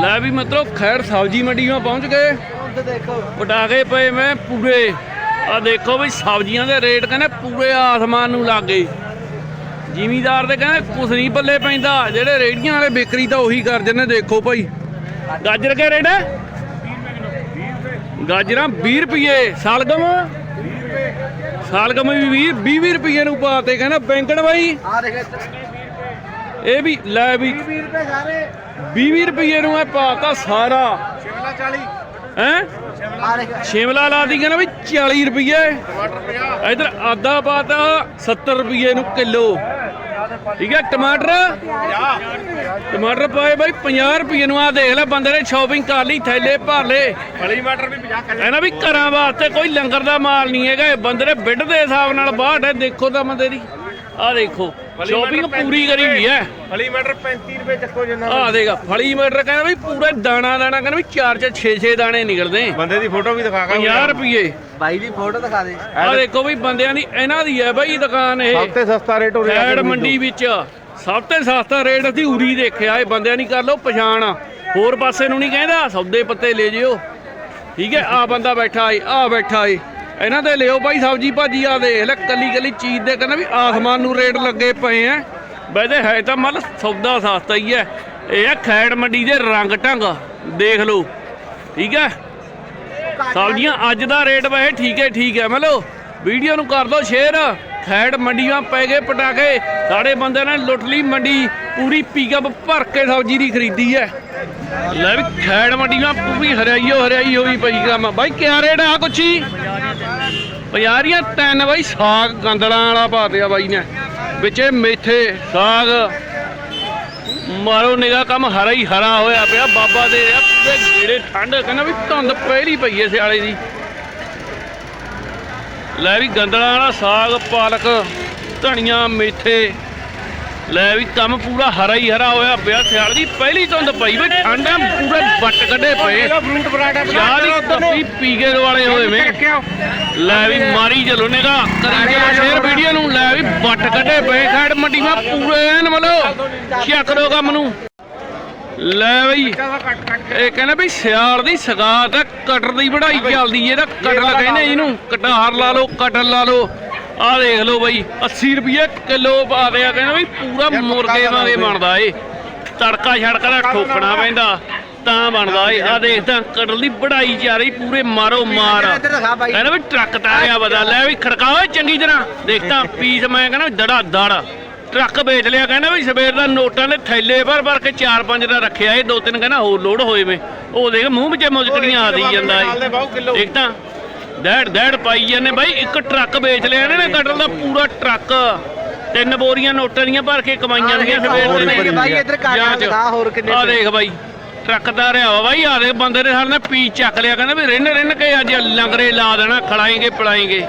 ਲੈ ਵੀ ਮਤਲਬ ਖੈਰ ਸਬਜ਼ੀ ਮੰਡੀ ਮੈਂ ਪਹੁੰਚ ਗਏ। ਦੇਖੋ ਪਟਾਕੇ ਪਏ ਮੈਂ ਪੂਰੇ। ਆ ਦੇਖੋ ਵੀ ਸਬਜ਼ੀਆਂ ਦੇ ਰੇਟ ਕਹਿੰਦੇ ਪੂਰੇ ਆਸਮਾਨ ਨੂੰ ਲੱਗ ਗਏ। ਜ਼ਿਮੀਦਾਰ ਦੇ ਕਹਿੰਦੇ ਕੁਛ ਨਹੀਂ ਪੱਲੇ ਪੈਂਦਾ। ਜਿਹੜੇ ਰੇੜੀਆਂ ਵਾਲੇ ਬੇਕਰੀ ਤਾਂ ਉਹੀ ਕਰਦੇ ਜੰਨੇ ਦੇਖੋ ਭਾਈ। ਗਾਜਰ ਕੇ ਰੇਟ ਹੈ? ਗਾਜਰਾਂ 20 ਰੁਪਏ। ਸਾਲਗਮ? ਸਾਲਗਮ ਵੀ 20 20 ਰੁਪਏ ਨੂੰ ਪਾਤੇ ਕਹਿੰਦਾ ਬੈਂਗਣ ਬਾਈ। ਆ ਦੇਖ ਇਹ ਵੀ ਲੈ ਵੀ। 20 ਰੁਪਏ ਸਾਰੇ। 20 ਰੁਪਏ ਨੂੰ ਇਹ ਪਾਤਾ ਸਾਰਾ। ਸ਼ਿਮਲਾ 40 ਹੈ? ਸ਼ਿਮਲਾ ਲਾ ਦੀ ਕਹਿੰਦਾ ਵੀ 40 ਰੁਪਏ ਟਮਾਟਰ 50 ਇਧਰ ਆਦਾ ਪਾਤਾ 70 ਰੁਪਏ ਨੂੰ ਕਿਲੋ। ਠੀਕ ਹੈ ਟਮਾਟਰ? ਟਮਾਟਰ ਪਾਏ ਬਾਈ 50 ਰੁਪਏ ਨੂੰ। ਆ ਦੇਖ ਲੈ ਬੰਦੇ ਨੇ ਸ਼ਾਪਿੰਗ ਕਰ ਲਈ ਥੈਲੇ ਭਰ ਲਏ। ਫਲੀ ਮਟਰ ਵੀ 50 ਕਰ ਇਹਨਾਂ ਵੀ ਘਰਾਂ ਵਾਸਤੇ ਕੋਈ ਲੰਗਰ ਦਾ ਮਾਲ ਨਹੀਂ ਹੈਗਾ ਇਹ ਬੰਦੇ ਨੇ ਬਿੱਡ ਦੇ ਹਿਸਾਬ ਨਾਲ ਬਾਹਟ ਹੈ ਦੇਖੋ ਤਾਂ ਬੰਦੇ ਦੀ। ਆ ਦੇਖੋ ਸ਼ਾਪਿੰਗ ਪੂਰੀ ਕਰੀ ਹੋਈ ਹੈ। ਫਲੀ ਮਟਰ 35 ਰੁਪਏ ਚੱਕੋ ਜਿੰਨਾ ਆ ਦੇਗਾ ਫਲੀ ਮਟਰ ਕਹਿੰਦਾ ਵੀ ਪੂਰੇ ਦਾਣਾ ਦਾਣਾ ਕਹਿੰਦਾ ਵੀ 4 4 6 6 ਦਾਣੇ ਨਿਕਲਦੇ। ਬੰਦੇ ਦੀ ਫੋਟੋ ਵੀ ਦਿਖਾ 50 ਰੁਪਏ ਬਾਈ ਦੀ ਫੋਟੋ ਦਿਖਾ ਦੇ। ਆ ਦੇਖੋ ਵੀ ਬੰਦਿਆਂ ਦੀ ਇਹਨਾਂ ਦੀ ਹੈ ਬਾਈ ਦੁਕਾਨ ਇਹ। ਸਭ ਤੋਂ ਸਸਤਾ ਰੇਟ ਉਰੇ ਐਡ ਮੰਡੀ ਵਿੱਚ। ਸਭ ਤੋਂ ਸਸਤਾ ਰੇਟ ਅਸੀਂ ਉਰੀ ਦੇਖਿਆ ਇਹ ਬੰਦਿਆਂ ਨਹੀਂ ਕਰ ਲੋ ਪਛਾਣ। ਹੋਰ ਪਾਸੇ ਨੂੰ ਨਹੀਂ ਕਹਿੰਦਾ ਸੌਦੇ ਪੱਤੇ ਲੈ ਜਿਓ। ਠੀਕ ਹੈ ਆ ਬੰਦਾ ਬੈਠਾ ਏ ਆ ਬੈਠਾ ਏ। ਇਹਨਾਂ ਦੇ ਲਿਓ ਭਾਈ ਸਬਜੀ ਭਾਜੀ ਆ ਦੇਖ ਲੈ ਕੱਲੀ ਕੱਲੀ ਚੀਜ਼ ਦੇ ਕਹਿੰਦਾ ਵੀ ਆਸਮਾਨ ਨੂੰ ਰੇਟ ਲੱਗੇ ਪਏ ਆ ਵੈਸੇ ਹੈ ਤਾਂ ਮਤਲਬ ਸੌਦਾ ਸਸਤਾ ਹੀ ਹੈ ਇਹ ਆ ਖੈੜ ਮੰਡੀ ਦੇ ਰੰਗ ਢੰਗ, ਦੇਖ ਲਓ। ਠੀਕ ਹੈ ਸਬਜ਼ੀਆਂ ਅੱਜ ਦਾ ਰੇਟ ਵੈਸੇ ਠੀਕ ਹੈ ਠੀਕ ਹੈ ਮਤਲਬ ਵੀਡੀਓ ਨੂੰ ਕਰ ਦਿਓ ਸ਼ੇਅਰ। ਖੈੜ ਮੰਡੀਆਂ ਪੈ ਗਏ ਪਟਾਕੇ। ਸਾਡੇ ਬੰਦੇ ਨੇ ਲੁੱਟ ਲਈ ਮੰਡੀ, ਪੂਰੀ ਪੀਕਅਪ ਭਰ ਕੇ ਸਬਜ਼ੀ ਦੀ ਖਰੀਦੀ ਹੈ ਲੈ ਵੀ ਖੈੜ ਮੰਡੀਆਂ ਪੂਰੀ ਹਰਿਆਈਓ ਹਰਿਆਈ ਹੋਈ ਪਈ ਕੰਮ। ਬਾਈ, ਕਿਆ ਰੇਟ ਆ ਕੁਛੀ? ਬਜ਼ਾਰੀਆਂ ਤਿੰਨ ਬਾਈ ਸਾਗ ਗੰਦਲਾਂ ਵਾਲਾ ਪਾ ਬਾਈ ਨੇ। ਵਿੱਚੇ ਮੇਥੇ, ਸਾਗ, ਮਾਰੋ ਨਿਗਾ ਕੰਮ ਹਰਾ ਹੀ ਹਰਾ ਹੋਇਆ ਪਿਆ। ਬਾਬਾ ਦੇ ਆ, ਪੂਰੇ ਗੇੜੇ ਠੰਡ, ਕਹਿੰਦਾ ਵੀ ਧੁੰਦ ਪਹਿਲੀ ਪਈ ਐ ਸਿਆਲੇ ਦੀ। ਲੈ ਵੀ ਗੰਦਲਾਂ ਵਾਲਾ ਸਾਗ, ਪਾਲਕ, ਧਨੀਆ, ਮੇਥੇ ਲੈ ਵੀ ਕੰਮ ਪੂਰਾ ਹਰਾ ਹੀ ਹਰਾ ਹੋਇਆ ਪਿਆ ਸਿਆਲ ਦੀ ਪਹਿਲੀ ਧੁੰਦ ਪਈ ਵੀ ਠੰਡਾ ਪੂਰੇ ਵੱਟ ਕੱਢੇ ਪਏ। ਫਰੂਟ ਪਰਾਠਾ ਚਾਹ ਦੀ ਕੱਪੀ ਪੀਕੇ ਵਾਲੇ ਹੋਏ ਵੇ। ਲੈ ਵੀ ਮਾਰੀ ਚਲੋ ਨੇਗਾ ਕਰੀ ਚਲੋ ਸ਼ੇਅਰ ਵੀਡੀਓ ਨੂੰ ਲੈ ਵੀ ਵੱਟ ਕੱਢੇ ਪਏ ਖੜ ਮੰਡੀ ਮਾ ਪੂਰੇ ਐਨ ਮਲੋ ਚੱਕ ਦੋ ਕੰਮ ਨੂੰ। ਲੈ ਬਈ ਇਹ ਕਹਿੰਦਾ ਵੀ ਸਿਆਲ ਦੀ ਸਗਾਤ ਕਟਰ ਦੀ ਵਢਾਈ ਚੱਲਦੀ ਇਹਦਾ ਕਟਰ ਕਹਿੰਦੇ ਇਹਨੂੰ। ਕਟਾਰ ਲਾ ਲਓ ਕਟਰ ਲਾ ਲਓ। ਆਹ ਦੇਖ ਲਓ ਬਈ 80 ਰੁਪਏ ਕਿਲੋ ਪਾ ਦਿਆ ਕਹਿੰਦਾ ਵੀ ਪੂਰਾ ਮੁਰਗੇ ਵਾਂਗੇ ਬਣਦਾ ਏ। ਤੜਕਾ ਛੜਕਾ ਦਾ ਠੋਕਣਾ ਪੈਂਦਾ ਤਾਂ ਬਣਦਾ ਏ। ਆ ਦੇਖ ਤਾਂ ਦੀ ਵਢਾਈ ਜਾ ਰਹੀ ਪੂਰੇ ਮਾਰੋ ਮਾਰ। ਬਾਈ। ਕਹਿੰਦਾ ਵੀ ਟਰੱਕ ਤਾਰਿਆ ਬਦਾ ਲੈ ਵੀ ਖੜਕਾਓ ਚੰਗੀ ਤਰ੍ਹਾਂ। ਦੇਖ ਤਾਂ ਪੀਸ ਮੈਂ ਕਹਿੰਦਾ ਦੜਾ ਦੜ। ਟਰੱਕ ਵੇਚ ਲਿਆ ਕਹਿੰਦਾ ਵੀ ਸਵੇਰ ਦਾ ਨੋਟਾਂ ਦੇ ਥੈਲੇ ਭਰ ਭਰ ਕੇ ਚਾਰ ਪੰਜ ਦਾ ਰੱਖਿਆ ਇਹ ਦੋ ਤਿੰਨ ਕਹਿੰਦਾ ਹੋਰ ਲੋਡ ਹੋਏ ਵੇ। ਉਹ ਦੇਖ ਮੂੰਹ ਵਿੱਚ ਮੁਜਕੜੀਆਂ ਆ ਦੀ ਜਾਂਦਾ ਏ। ਦੇਖ ਤਾਂ ਡੈੜ ਡੈੜ ਪਾਈ ਜਾਂਦੇ ਬਾਈ ਇੱਕ ਟਰੱਕ ਵੇਚ ਲਿਆ ਇਹਨੇ ਕਟਰ ਦਾ ਪੂਰਾ ਟਰੱਕ। ਤਿੰਨ ਬੋਰੀਆਂ ਨੋਟਾਂ ਦੀਆਂ ਭਰ ਕੇ ਕਮਾਈਆਂ ਦੀਆਂ ਸਵੇਰ ਦੇ ਬਾਈ ਇੱਧਰ ਕਾਟਾ। ਦਿਖਾ ਹੋਰ ਕਿੰਨੇ ਆ ਦੇਖ ਬਾਈ ਟਰੱਕ ਦਾ ਰਿਆ ਵਾ ਬਾਈ ਆ ਦੇਖ ਬੰਦੇ ਨੇ ਸਾਡੇ ਨਾਲ ਪੀ ਚੱਕ ਲਿਆ ਕਹਿੰਦਾ ਵੀ ਰਿੰਨ ਰਿੰਨ ਕੇ ਅੱਜ ਲੰਗਰੇ ਲਾ ਦੇਣਾ ਖਲਾਏਂਗੇ ਪਿਲਾਏਂਗੇ।